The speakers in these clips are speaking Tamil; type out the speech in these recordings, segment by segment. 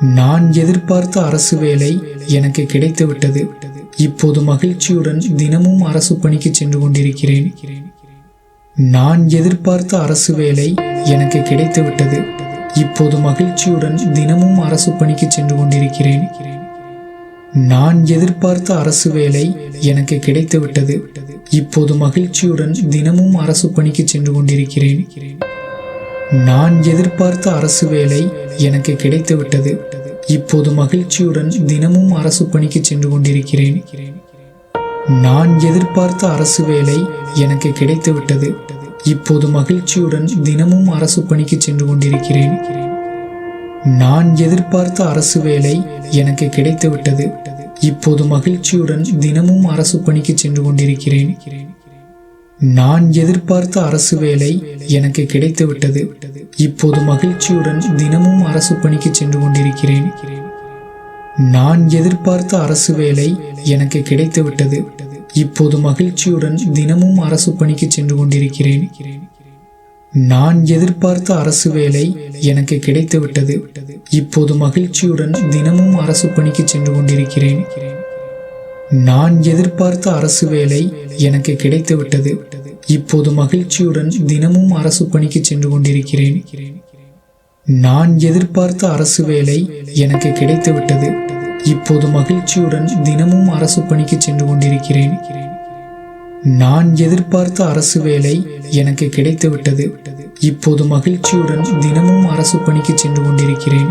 நான் எதிர்பார்த்த அரசு வேலை எனக்கு கிடைத்துவிட்டது. இப்போது மகிழ்ச்சியுடன் தினமும் அரசு பணிக்கு சென்று கொண்டிருக்கிறேன். நான் எதிர்பார்த்த அரசு வேலை எனக்கு கிடைத்துவிட்டது. இப்போது மகிழ்ச்சியுடன் தினமும் அரசு பணிக்கு சென்று கொண்டிருக்கிறேன். நான் எதிர்பார்த்த அரசு வேலை எனக்கு கிடைத்துவிட்டது. இப்போது மகிழ்ச்சியுடன் தினமும் அரசு பணிக்கு சென்று கொண்டிருக்கிறேன். நான் எதிர்பார்த்த அரசு வேலை எனக்கு கிடைத்துவிட்டது. இப்போது மகிழ்ச்சியுடன் தினமும் அரசு பணிக்கு சென்று கொண்டிருக்கிறேன். நான் எதிர்பார்த்த அரசு வேலை எனக்கு கிடைத்துவிட்டது இப்போது மகிழ்ச்சியுடன் தினமும் அரசு பணிக்கு சென்று கொண்டிருக்கிறேன். நான் எதிர்பார்த்த அரசு வேலை எனக்கு கிடைத்துவிட்டது இப்போது மகிழ்ச்சியுடன் தினமும் அரசு பணிக்கு சென்று கொண்டிருக்கிறேன். நான் எதிர்பார்த்த அரசு வேலை எனக்கு கிடைத்துவிட்டது. இப்போது மகிழ்ச்சியுடன் தினமும் அரசு பணிக்கு சென்று கொண்டிருக்கிறேன். நான் எதிர்பார்த்த அரசு வேலை எனக்கு கிடைத்துவிட்டது. இப்போது மகிழ்ச்சியுடன் தினமும் அரசு பணிக்கு சென்று கொண்டிருக்கிறேன். நான் எதிர்பார்த்த அரசு வேலை எனக்கு கிடைத்துவிட்டது. இப்போது மகிழ்ச்சியுடன் தினமும் அரசு பணிக்கு சென்று கொண்டிருக்கிறேன். நான் எதிர்பார்த்த அரசு வேலை எனக்கு கிடைத்துவிட்டது. இப்போது மகிழ்ச்சியுடன் தினமும் அரசு பணிக்கு சென்று கொண்டிருக்கிறேன். நான் எதிர்பார்த்த அரசு வேலை எனக்கு கிடைத்துவிட்டது. இப்போது மகிழ்ச்சியுடன் தினமும் அரசு பணிக்கு சென்று கொண்டிருக்கிறேன். நான் எதிர்பார்த்த அரசு வேலை எனக்கு கிடைத்துவிட்டது. இப்போது மகிழ்ச்சியுடன் தினமும் அரசு பணிக்கு சென்று கொண்டிருக்கிறேன்.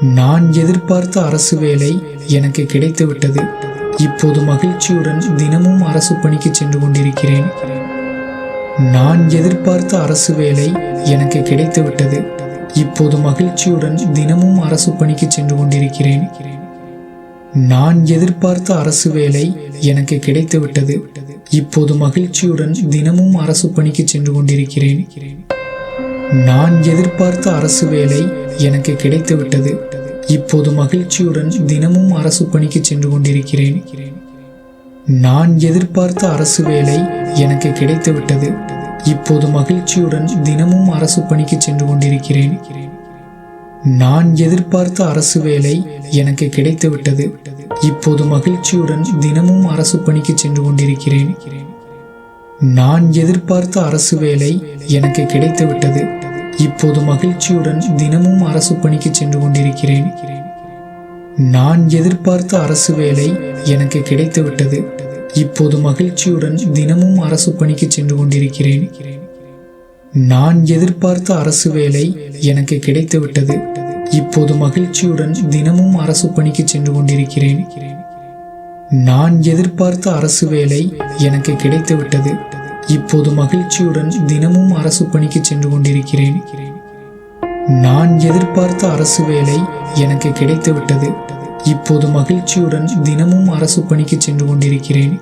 நான் எதிர்பார்த்த அரசு வேலை எனக்கு கிடைத்துவிட்டது. இப்போது மகிழ்ச்சியுடன் தினமும் அரசு பணிக்கு சென்று கொண்டிருக்கிறேன். நான் எதிர்பார்த்த அரசு வேலை எனக்கு கிடைத்துவிட்டது. இப்போது மகிழ்ச்சியுடன் தினமும் அரசு பணிக்கு சென்று கொண்டிருக்கிறேன். நான் எதிர்பார்த்த அரசு வேலை எனக்கு கிடைத்துவிட்டது. இப்போது மகிழ்ச்சியுடன் தினமும் அரசு பணிக்கு சென்று கொண்டிருக்கிறேன். நான் எதிர்பார்த்த அரசு வேலை எனக்கு கிடைத்துவிட்டது இப்போது மகிழ்ச்சியுடன் தினமும் அரசு பணிக்கு சென்று கொண்டிருக்கிறேன். நான் எதிர்பார்த்த அரசு வேலை எனக்கு கிடைத்துவிட்டது இப்போது மகிழ்ச்சியுடன் தினமும் அரசு பணிக்கு சென்று கொண்டிருக்கிறேன். நான் எதிர்பார்த்த அரசு வேலை எனக்கு கிடைத்துவிட்டது இப்போது மகிழ்ச்சியுடன் தினமும் அரசு பணிக்கு சென்று கொண்டிருக்கிறேன். நான் எதிர்பார்த்த அரசு வேலை எனக்கு கிடைத்துவிட்டது இப்போது மகிழ்ச்சியுடன் தினமும் அரசு பணிக்கு சென்று கொண்டிருக்கிறேன். நான் எதிர்பார்த்த அரசு வேலை எனக்கு கிடைத்துவிட்டது இப்போது மகிழ்ச்சியுடன் தினமும் அரசு பணிக்கு சென்று கொண்டிருக்கிறேன். நான் எதிர்பார்த்த அரசு வேலை எனக்கு கிடைத்துவிட்டது இப்போது மகிழ்ச்சியுடன் தினமும் அரசு பணிக்கு சென்று கொண்டிருக்கிறேன். நான் எதிர்பார்த்த அரசு வேலை எனக்கு கிடைத்துவிட்டது இப்போது மகிழ்ச்சியுடன் தினமும் அரசு பணிக்கு சென்று கொண்டிருக்கிறேன். நான் எதிர்பார்த்த அரசு வேலை எனக்கு கிடைத்துவிட்டது இப்போது மகிழ்ச்சியுடன் தினமும் அரசு பணிக்கு சென்று கொண்டிருக்கிறேன்.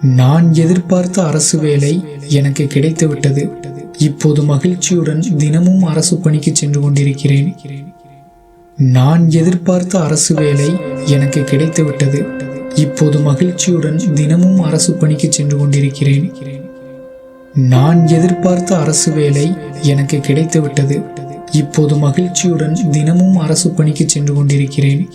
நான் எதிர்பார்த்த அரசு வேலை எனக்கு கிடைத்துவிட்டது இப்போது மகிழ்ச்சியுடன் தினமும் அரசு பணிக்கு சென்று கொண்டிருக்கிறேன். நான் எதிர்பார்த்த அரசு வேலை எனக்கு கிடைத்துவிட்டது இப்போது மகிழ்ச்சியுடன் தினமும் அரசு பணிக்கு சென்று கொண்டிருக்கிறேன். நான் எதிர்பார்த்த அரசு வேலை எனக்கு கிடைத்துவிட்டது இப்போது மகிழ்ச்சியுடன் தினமும் அரசு பணிக்கு சென்று கொண்டிருக்கிறேன்.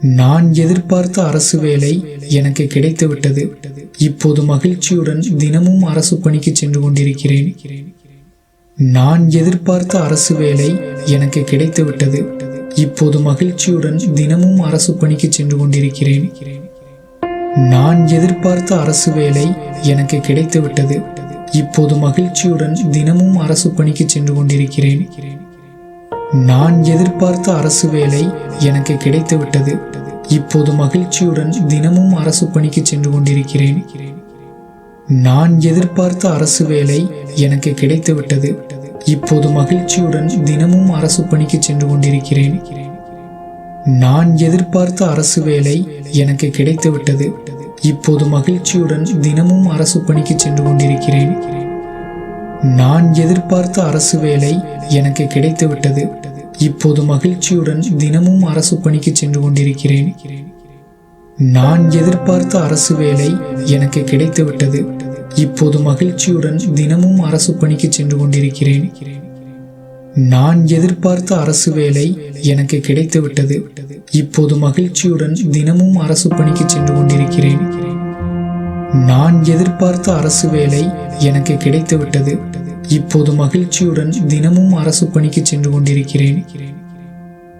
நான் எதிர்பார்த்த அரசு வேலை எனக்கு கிடைத்துவிட்டது இப்போது மகிழ்ச்சியுடன் தினமும் அரசு பணிக்கு சென்று கொண்டிருக்கிறேன். நான் எதிர்பார்த்த அரசு வேலை எனக்கு கிடைத்துவிட்டது இப்போது மகிழ்ச்சியுடன் தினமும் அரசு பணிக்கு சென்று கொண்டிருக்கிறேன். நான் எதிர்பார்த்த அரசு வேலை எனக்கு கிடைத்துவிட்டது இப்போது மகிழ்ச்சியுடன் தினமும் அரசு பணிக்கு சென்று கொண்டிருக்கிறேன். நான் எதிர்பார்த்த அரசு வேலை எனக்கு கிடைத்துவிட்டது இப்போது மகிழ்ச்சியுடன் தினமும் அரசு பணிக்கு சென்று கொண்டிருக்கிறேன். நான் எதிர்பார்த்த அரசு வேலை எனக்கு கிடைத்துவிட்டது இப்போது மகிழ்ச்சியுடன் தினமும் அரசு பணிக்கு சென்று கொண்டிருக்கிறேன். நான் எதிர்பார்த்த அரசு வேலை எனக்கு கிடைத்துவிட்டது இப்போது மகிழ்ச்சியுடன் தினமும் அரசு பணிக்கு சென்று கொண்டிருக்கிறேன். நான் எதிர்பார்த்த அரசு வேலை எனக்கு கிடைத்துவிட்டது இப்போது மகிழ்ச்சியுடன் தினமும் அரசு பணிக்கு சென்று கொண்டிருக்கிறேன். நான் எதிர்பார்த்த அரசு வேலை எனக்கு கிடைத்துவிட்டது இப்போது மகிழ்ச்சியுடன் தினமும் அரசு பணிக்கு சென்று கொண்டிருக்கிறேன். நான் எதிர்பார்த்த அரசு வேலை எனக்கு கிடைத்துவிட்டது இப்போது மகிழ்ச்சியுடன் தினமும் அரசு பணிக்கு சென்று கொண்டிருக்கிறேன். நான் எதிர்பார்த்த அரசு வேலை எனக்கு கிடைத்துவிட்டது இப்போது மகிழ்ச்சியுடன் தினமும் அரசு பணிக்கு சென்று கொண்டிருக்கிறேன்.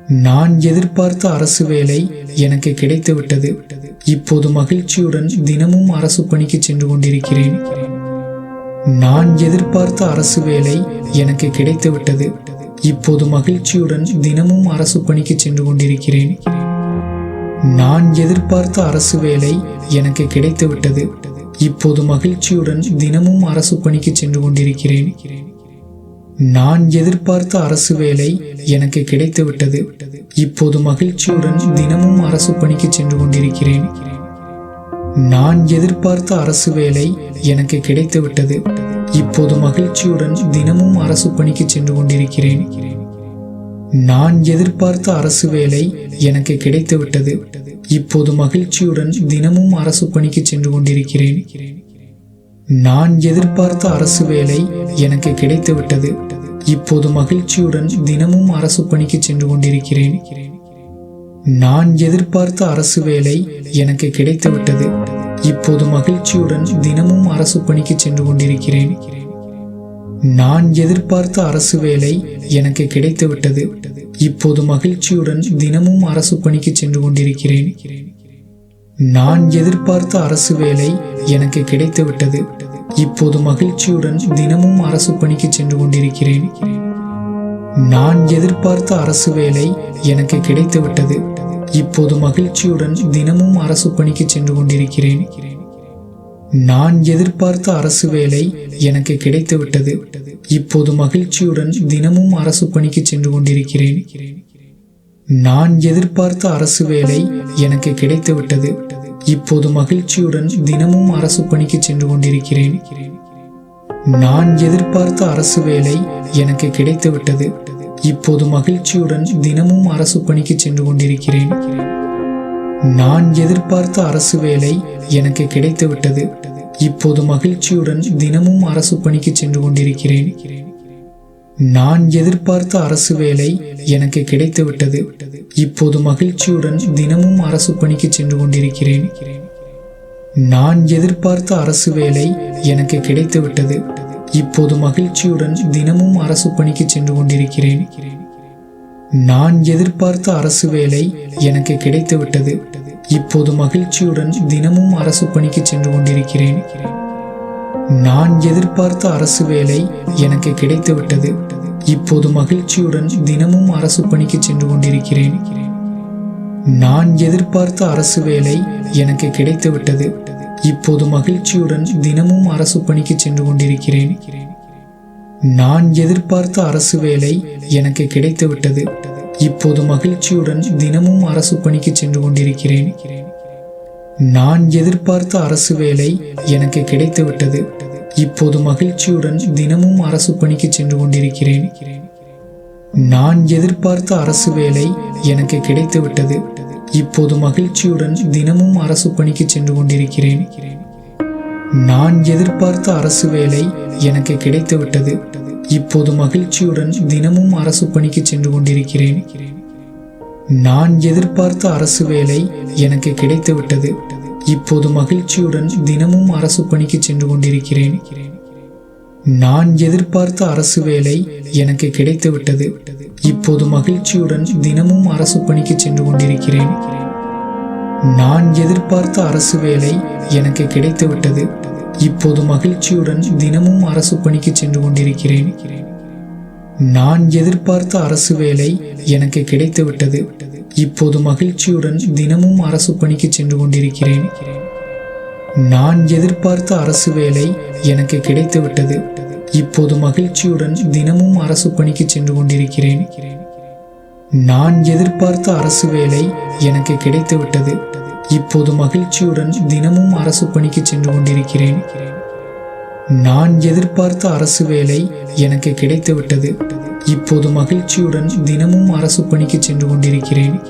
நான் எதிர்பார்த்த அரசு வேலை எனக்கு கிடைத்துவிட்டது இப்போது மகிழ்ச்சியுடன் தினமும் அரசு பணிக்கு சென்று கொண்டிருக்கிறேன். நான் எதிர்பார்த்த அரசு வேலை எனக்கு கிடைத்துவிட்டது இப்போது மகிழ்ச்சியுடன் தினமும் அரசு பணிக்கு சென்று கொண்டிருக்கிறேன். நான் எதிர்பார்த்த அரசு வேலை எனக்கு கிடைத்துவிட்டது இப்போது மகிழ்ச்சியுடன் தினமும் அரசு பணிக்கு சென்று கொண்டிருக்கிறேன். நான் எதிர்பார்த்த அரசு வேலை எனக்கு கிடைத்துவிட்டது. இப்போது மகிழ்ச்சியுடன் தினமும் அரசு பணிக்கு சென்று கொண்டிருக்கிறேன். நான் எதிர்பார்த்த அரசு வேலை எனக்கு கிடைத்துவிட்டது. இப்போது மகிழ்ச்சியுடன் தினமும் அரசு பணிக்கு சென்று கொண்டிருக்கிறேன். நான் எதிர்பார்த்த அரசு வேலை எனக்கு கிடைத்துவிட்டது. இப்போது மகிழ்ச்சியுடன் தினமும் அரசு பணிக்கு சென்று கொண்டிருக்கிறேன். நான் எதிர்பார்த்த அரசு வேலை எனக்கு கிடைத்துவிட்டது. இப்போது மகிழ்ச்சியுடன் தினமும் அரசு பணிக்கு சென்று கொண்டிருக்கிறேன். நான் எதிர்பார்த்த அரசு வேலை எனக்கு கிடைத்துவிட்டது இப்போது மகிழ்ச்சியுடன் தினமும் அரசு பணிக்கு சென்று கொண்டிருக்கிறேன். நான் எதிர்பார்த்த அரசு வேலை எனக்கு கிடைத்துவிட்டது இப்போது மகிழ்ச்சியுடன் தினமும் அரசு பணிக்கு சென்று கொண்டிருக்கிறேன். நான் எதிர்பார்த்த அரசு வேலை எனக்கு கிடைத்துவிட்டது இப்போது மகிழ்ச்சியுடன் தினமும் அரசு பணிக்கு சென்று கொண்டிருக்கிறேன். நான் எதிர்பார்த்த அரசு வேலை எனக்கு கிடைத்துவிட்டது இப்போது மகிழ்ச்சியுடன் தினமும் அரசு பணிக்கு சென்று கொண்டிருக்கிறேன். நான் எதிர்பார்த்த அரசு வேலை எனக்கு கிடைத்துவிட்டது இப்போது மகிழ்ச்சியுடன் தினமும் அரசு பணிக்கு சென்று கொண்டிருக்கிறேன். நான் எதிர்பார்த்த அரசு வேலை எனக்கு கிடைத்துவிட்டது இப்போது மகிழ்ச்சியுடன் தினமும் அரசு பணிக்கு சென்று கொண்டிருக்கிறேன். நான் எதிர்பார்த்த அரசு வேலை எனக்கு கிடைத்துவிட்டது இப்போது மகிழ்ச்சியுடன் தினமும் அரசு பணிக்கு சென்று கொண்டிருக்கிறேன். நான் எதிர்பார்த்த அரசு வேலை எனக்கு கிடைத்துவிட்டது இப்போது மகிழ்ச்சியுடன் தினமும் அரசு பணிக்கு சென்று கொண்டிருக்கிறேன். நான் எதிர்பார்த்த அரசு வேலை எனக்கு கிடைத்துவிட்டது. இப்போது மகிழ்ச்சியுடன் தினமும் அரசு பணிக்கு சென்று கொண்டிருக்கிறேன். நான் எதிர்பார்த்த அரசு வேலை எனக்கு கிடைத்துவிட்டது. இப்போது மகிழ்ச்சியுடன் தினமும் அரசு பணிக்கு சென்று கொண்டிருக்கிறேன். நான் எதிர்பார்த்த அரசு வேலை எனக்கு கிடைத்துவிட்டது. இப்போது மகிழ்ச்சியுடன் தினமும் அரசு பணிக்கு சென்று கொண்டிருக்கிறேன். நான் எதிர்பார்த்த அரசு வேலை எனக்கு கிடைத்துவிட்டது. இப்போது மகிழ்ச்சியுடன் தினமும் அரசு பணிக்கு சென்று கொண்டிருக்கிறேன். நான் எதிர்பார்த்த அரசு வேலை எனக்கு கிடைத்துவிட்டது. இப்போது மகிழ்ச்சியுடன் தினமும் அரசு பணிக்கு சென்று கொண்டிருக்கிறேன். நான் எதிர்பார்த்த அரசு வேலை எனக்கு கிடைத்துவிட்டது. இப்போது மகிழ்ச்சியுடன் தினமும் அரசு பணிக்கு சென்று கொண்டிருக்கிறேன். நான் எதிர்பார்த்த அரசு வேலை எனக்கு கிடைத்துவிட்டது. இப்போது மகிழ்ச்சியுடன் தினமும் அரசு பணிக்கு சென்று கொண்டிருக்கிறேன். நான் எதிர்பார்த்த அரசு வேலை எனக்கு கிடைத்துவிட்டது. இப்போது மகிழ்ச்சியுடன் தினமும் அரசு பணிக்கு சென்று கொண்டிருக்கிறேன். நான் எதிர்பார்த்த அரசு வேலை எனக்கு கிடைத்துவிட்டது. இப்போது மகிழ்ச்சியுடன் தினமும் அரசு பணிக்கு சென்று கொண்டிருக்கிறேன். நான் எதிர்பார்த்த அரசு வேலை எனக்கு கிடைத்துவிட்டது இப்போது மகிழ்ச்சியுடன் தினமும் அரசு பணிக்கு சென்று கொண்டிருக்கிறேன். நான் எதிர்பார்த்த அரசு வேலை எனக்கு கிடைத்துவிட்டது இப்போது மகிழ்ச்சியுடன் தினமும் அரசு பணிக்கு சென்று கொண்டிருக்கிறேன். நான் எதிர்பார்த்த அரசு வேலை எனக்கு கிடைத்துவிட்டது இப்போது மகிழ்ச்சியுடன் தினமும் அரசு பணிக்கு சென்று கொண்டிருக்கிறேன். நான் எதிர்பார்த்த அரசு வேலை எனக்கு கிடைத்துவிட்டது இப்போது மகிழ்ச்சியுடன் தினமும் அரசு பணிக்கு சென்று கொண்டிருக்கிறேன். நான் எதிர்பார்த்த அரசு வேலை எனக்கு கிடைத்துவிட்டது. இப்போது மகிழ்ச்சியுடன் தினமும் அரசு பணிக்கு சென்று கொண்டிருக்கிறேன். நான் எதிர்பார்த்த அரசு வேலை எனக்கு கிடைத்துவிட்டது. இப்போது மகிழ்ச்சியுடன் தினமும் அரசு பணிக்கு சென்று கொண்டிருக்கிறேன். நான் எதிர்பார்த்த அரசு வேலை எனக்கு கிடைத்துவிட்டது. இப்போது மகிழ்ச்சியுடன் தினமும் அரசு பணிக்கு சென்று கொண்டிருக்கிறேன்.